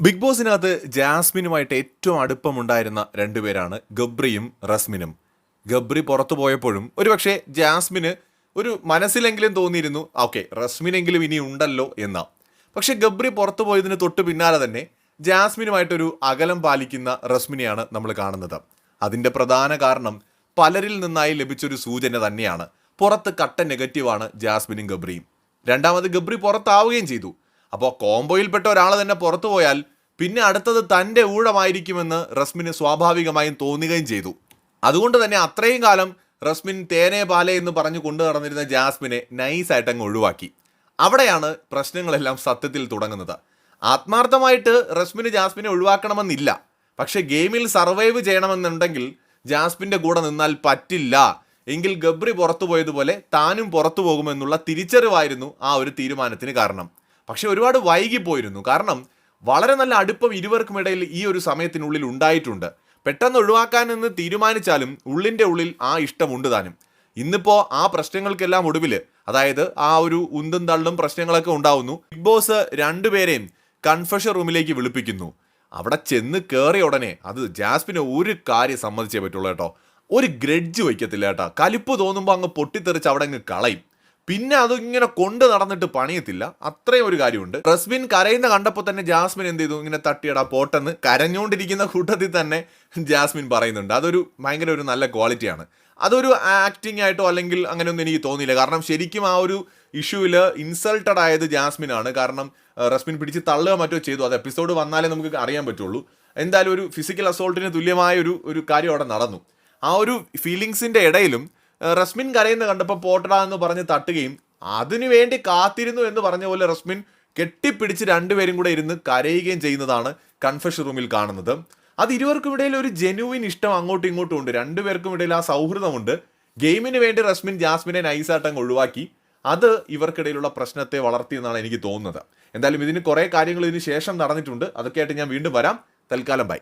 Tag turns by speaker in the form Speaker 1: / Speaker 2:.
Speaker 1: Big ബോസിനകത്ത് ജാസ്മിനുമായിട്ട് ഏറ്റവും അടുപ്പമുണ്ടായിരുന്ന രണ്ടുപേരാണ് ഗബ്രിയും റസ്മിനും. ഗബ്രി പുറത്തു പോയപ്പോഴും ഒരുപക്ഷെ ജാസ്മിന് ഒരു മനസ്സിലെങ്കിലും തോന്നിയിരുന്നു ഓക്കെ റസ്മിനെങ്കിലും ഇനി ഉണ്ടല്ലോ എന്ന. പക്ഷെ ഗബ്രി പുറത്തു പോയതിന് തൊട്ട് പിന്നാലെ തന്നെ ജാസ്മിനുമായിട്ടൊരു അകലം പാലിക്കുന്ന റസ്മിനെയാണ് നമ്മൾ കാണുന്നത്. അതിന്റെ പ്രധാന കാരണം പലരിൽ നിന്നായി ലഭിച്ചൊരു സൂചന തന്നെയാണ്. പുറത്ത് കട്ട നെഗറ്റീവാണ് ജാസ്മിനും ഗബ്രിയും. രണ്ടാമത് ഗബ്രി പുറത്താവുകയും ചെയ്തു. അപ്പോൾ കോംബോയിൽപ്പെട്ട ഒരാൾ തന്നെ പുറത്തു പോയാൽ പിന്നെ അടുത്തത് തന്റെ ഊഴമായിരിക്കുമെന്ന് റസ്മിന് സ്വാഭാവികമായും തോന്നുകയും ചെയ്തു. അതുകൊണ്ട് തന്നെ അത്രയും കാലം റസ്മിൻ തേനെ പാലെ എന്ന് പറഞ്ഞു കൊണ്ടു നടന്നിരുന്ന ജാസ്മിനെ നൈസായിട്ട് അങ്ങ് ഒഴിവാക്കി. അവിടെയാണ് പ്രശ്നങ്ങളെല്ലാം സത്യത്തിൽ തുടങ്ങുന്നത്. ആത്മാർത്ഥമായിട്ട് റസ്മിന് ജാസ്മിനെ ഒഴിവാക്കണമെന്നില്ല. പക്ഷേ ഗെയിമിൽ സർവൈവ് ചെയ്യണമെന്നുണ്ടെങ്കിൽ ജാസ്മിന്റെ കൂടെ നിന്നാൽ പറ്റില്ല. എങ്കിൽ ഗബ്രി പുറത്തു പോയതുപോലെ താനും പുറത്തു പോകുമെന്നുള്ള തിരിച്ചറിവായിരുന്നു ആ ഒരു തീരുമാനത്തിന് കാരണം. പക്ഷെ ഒരുപാട് വൈകിപ്പോയിരുന്നു കാരണം വളരെ നല്ല അടുപ്പം ഇരുവർക്കും ഇടയിൽ ഈ ഒരു സമയത്തിനുള്ളിൽ ഉണ്ടായിട്ടുണ്ട്. പെട്ടെന്ന് ഒഴിവാക്കാനെന്ന് തീരുമാനിച്ചാലും ഉള്ളിന്റെ ഉള്ളിൽ ആ ഇഷ്ടമുണ്ട് താനും. ഇന്നിപ്പോൾ ആ പ്രശ്നങ്ങൾക്കെല്ലാം ഒടുവിൽ അതായത് ആ ഒരു ഉന്തും തള്ളും പ്രശ്നങ്ങളൊക്കെ ഉണ്ടാവുന്നു. ബിഗ് ബോസ് രണ്ടുപേരെയും കൺഫഷൻ റൂമിലേക്ക് വിളിപ്പിക്കുന്നു. അവിടെ ചെന്ന് കയറിയ ഉടനെ അത് ജാസ്മിന് ഒരു കാര്യം സമ്മതിച്ചേ പറ്റുള്ളൂ കേട്ടോ. ഒരു ഗ്രഡ്ജ് വയ്ക്കത്തില്ല കേട്ടോ. കലിപ്പ് തോന്നുമ്പോൾ അങ്ങ് പൊട്ടിത്തെറിച്ച് അവിടെ അങ്ങ് കളയും. പിന്നെ അതിങ്ങനെ കൊണ്ട് നടന്നിട്ട് പണിയത്തില്ല. അത്രയും ഒരു കാര്യമുണ്ട്. റസ്മിൻ കരയുന്ന കണ്ടപ്പോൾ തന്നെ ജാസ്മിൻ എന്ത് ചെയ്തു? ഇങ്ങനെ തട്ടിയടാ പോട്ടെന്ന് കരഞ്ഞുകൊണ്ടിരിക്കുന്ന കൂട്ടത്തിൽ തന്നെ ജാസ്മിൻ പറയുന്നുണ്ട്. അതൊരു ഭയങ്കര ഒരു നല്ല ക്വാളിറ്റിയാണ്. അതൊരു ആക്ടിങ് ആയിട്ടോ അല്ലെങ്കിൽ അങ്ങനെയൊന്നും എനിക്ക് തോന്നിയില്ല. കാരണം ശരിക്കും ആ ഒരു ഇഷ്യൂവിൽ ഇൻസൾട്ടഡ് ആയത് ജാസ്മിൻ ആണ്. കാരണം റസ്മിൻ പിടിച്ച് തള്ളുക മറ്റോ ചെയ്തു. അത് എപ്പിസോഡ് വന്നാലേ നമുക്ക് അറിയാൻ പറ്റുള്ളൂ. എന്തായാലും ഒരു ഫിസിക്കൽ അസോൾട്ടിന് തുല്യമായ ഒരു ഒരു കാര്യം അവിടെ നടന്നു. ആ ഒരു ഫീലിങ്സിന്റെ ഇടയിലും റസ്മിൻ കരയുന്ന കണ്ടപ്പോൾ പോട്ടടാ എന്ന് പറഞ്ഞ് തട്ടുകയും അതിനു വേണ്ടി കാത്തിരുന്നു എന്ന് പറഞ്ഞ പോലെ റസ്മിൻ കെട്ടിപ്പിടിച്ച് രണ്ടുപേരും കൂടെ ഇരുന്ന് കരയുകയും ചെയ്യുന്നതാണ് കൺഫഷൻ റൂമിൽ കാണുന്നത്. അത് ഇരുവർക്കും ഇടയിൽ ഒരു ജെനുവിൻ ഇഷ്ടം അങ്ങോട്ടും ഇങ്ങോട്ടും ഉണ്ട്. രണ്ടുപേർക്കും ഇടയിൽ ആ സൗഹൃദമുണ്ട്. ഗെയിമിന് വേണ്ടി റസ്മിൻ ജാസ്മിനെ നൈസാട്ടം ഒഴിവാക്കി. അത് ഇവർക്കിടയിലുള്ള പ്രശ്നത്തെ വളർത്തിയെന്നാണ് എനിക്ക് തോന്നുന്നത്. എന്തായാലും ഇതിന് കുറേ കാര്യങ്ങൾ ഇതിന് ശേഷം നടന്നിട്ടുണ്ട്. അതൊക്കെയായിട്ട് ഞാൻ വീണ്ടും വരാം. തൽക്കാലം ബൈ.